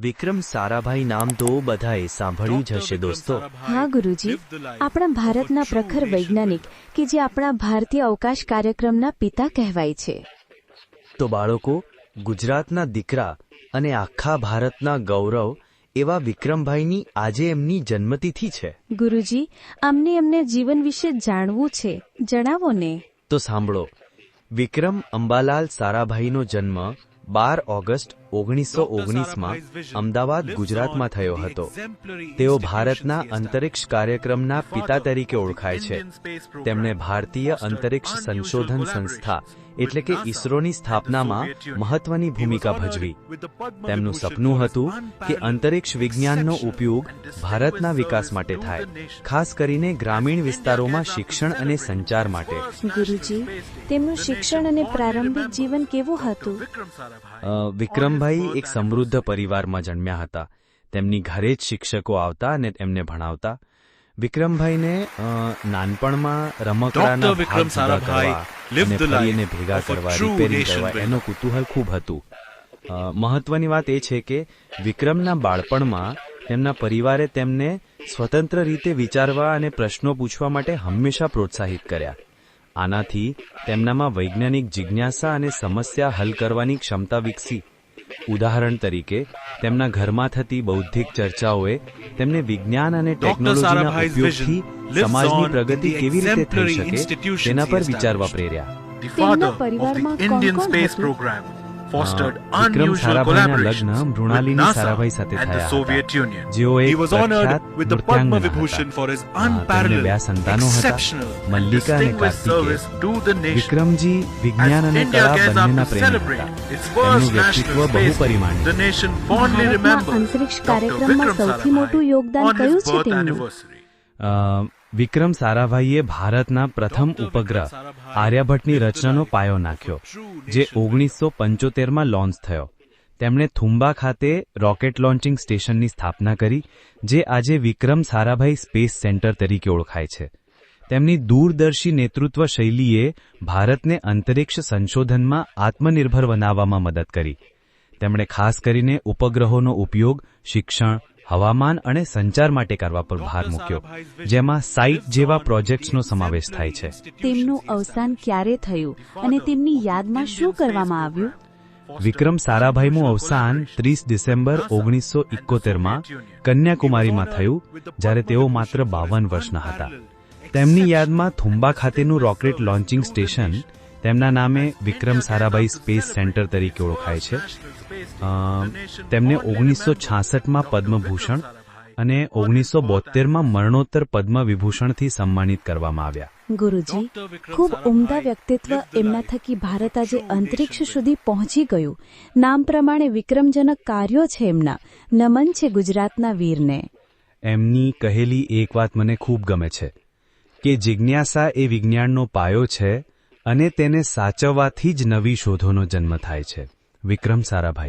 વિક્રમ સારાભાઈ નામ તો બધાએ સાંભળ્યું જ હશે દોસ્તો. હા ગુરુજી. આપણા ભારતના પ્રખર વૈજ્ઞાનિક કે જે આપણા ભારતીય અવકાશ કાર્યક્રમના પિતા કહેવાય છે. તો બાળકો ગુજરાતના દીકરા અને આખા ભારતના ગૌરવ એવા વિક્રમભાઈની આજે એમની જન્મતિથિ છે. ગુરુજી અમને એમને જીવન વિશે જાણવું છે. જણાવો ને. તો સાંભળો. વિક્રમ અંબાલાલ સારાભાઈનો જન્મ બાર ઓગસ્ટ ઓગણીસો ઓગણીસમાં અમદાવાદ ગુજરાતમાં થયો હતો. તેઓ ભારતના અંતરિક્ષ કાર્યક્રમના પિતા તરીકે ઓળખાય છે. તેમણે ભારતીય અંતરિક્ષ સંશોધન સંસ્થા એટલે કે ઇસરોની સ્થાપનામાં મહત્વની ભૂમિકા ભજવી. તેમનું સપનું હતું કે અંતરિક્ષ વિજ્ઞાનનો ઉપયોગ ભારતના વિકાસ માટે થાય ખાસ કરીને ગ્રામીણ વિસ્તારોમાં શિક્ષણ અને સંચાર માટે. ગુરુજી તેમનું શિક્ષણ અને પ્રારંભિક જીવન કેવું હતું? અ, વિક્રમભાઈ એક સમૃદ્ધ પરિવારમાં જન્મ્યા હતા. તેમની ઘરે જ શિક્ષકો આવતા અને એમને ભણાવતા. વિક્રમભાઈને નાનપણમાં રમકડાના વિક્રમ Vikram ભાગ કરવા એને રિપેરિંગ કરવા. કુતૂહલ ખૂબ હતું. મહત્વની વાત એ છે કે વિક્રમના બાળપણમાં તેમના પરિવારે તેમને સ્વતંત્ર રીતે વિચારવા અને પ્રશ્નો પૂછવા માટે હંમેશા પ્રોત્સાહિત કર્યા. આનાથી તેમનામાં વૈજ્ઞાનિક જિજ્ઞાસા અને સમસ્યા હલ કરવાની ક્ષમતા વિકસી. ઉદાહરણ તરીકે તેમના ઘરમાં થતી બૌદ્ધિક ચર્ચાઓએ તેમને વિજ્ઞાન અને. ટેકનોલોજીના ઉપયોગથી સમાજની પ્રગતિ કેવી રીતે થઈ શકે તેના પર વિચારવા. પ્રેર્યા તેમના પરિવારમાં કોણ કોણ હતું? Fostered unusual collaborations with NASA and the Soviet Union. He was honored with the Padma Vibhushan for his unparalleled, exceptional, and distinguished service to the nation. Vikramji વિજ્ઞાન As India કળા up to celebrate its first national space, the nation fondly remembers Dr. Vikram Sarabhai on his birth anniversary. વિક્રમ સારાભાઈએ ભારતના પ્રથમ ઉપગ્રહ આર્યભટ્ટની રચનાનો પાયો નાખ્યો જે ઓગણીસો પંચોતેરમાં launch થયો. તેમણે થુંબા ખાતે રોકેટ લોન્ચિંગ સ્ટેશનની સ્થાપના કરી જે આજે વિક્રમ સારાભાઈ સ્પેસ સેન્ટર તરીકે ઓળખાય છે. તેમની દૂરદર્શી નેતૃત્વ શૈલીએ ભારતને અંતરિક્ષ સંશોધનમાં આત્મનિર્ભર બનાવવામાં મદદ કરી. તેમણે ખાસ કરીને ઉપગ્રહોનો ઉપયોગ શિક્ષણ હવામાન અને સંચાર માટે કરવા પર ભાર મૂક્યો જેમાં સાઇટ જેવા પ્રોજેક્ટ્સનો સમાવેશ થાય છે. તેમનું અવસાન ક્યારે થયું અને તેમની યાદમાં શું કરવામાં આવ્યું? વિક્રમ સારાભાઈનું અવસાન ત્રીસ ડિસેમ્બર ઓગણીસો ઇકોતેરમાં કન્યાકુમારીમાં થયું જ્યારે તેઓ માત્ર બાવન વર્ષના હતા. તેમની યાદમાં થુંબા ખાતેનું રોકેટ લોન્ચિંગ સ્ટેશન તેમના નામે વિક્રમ સારાભાઈ સ્પેસ સેન્ટર તરીકે ઓળખાય છે. તેમને ઓગણીસો છાસઠમાં પદ્મભૂષણ અને ઓગણીસો બોતેરમાં મરણોત્તર પદ્મ વિભૂષણથી સન્માનિત કરવામાં આવ્યા. ગુરુજી ખૂબ ઉમદા વ્યક્તિત્વ એમના થકી ભારત આજે અંતરિક્ષ સુધી પહોંચી ગયું. નામ પ્રમાણે વિક્રમજનક કાર્યો છે એમના. નમન છે ગુજરાતના વીરને. એમની કહેલી એક વાત મને ખૂબ ગમે છે કે જિજ્ઞાસા એ વિજ્ઞાનનો પાયો છે અને તેને સાચવવાથી જ નવી શોધોનો જન્મ થાય છે. વિક્રમ સારાભાઈ.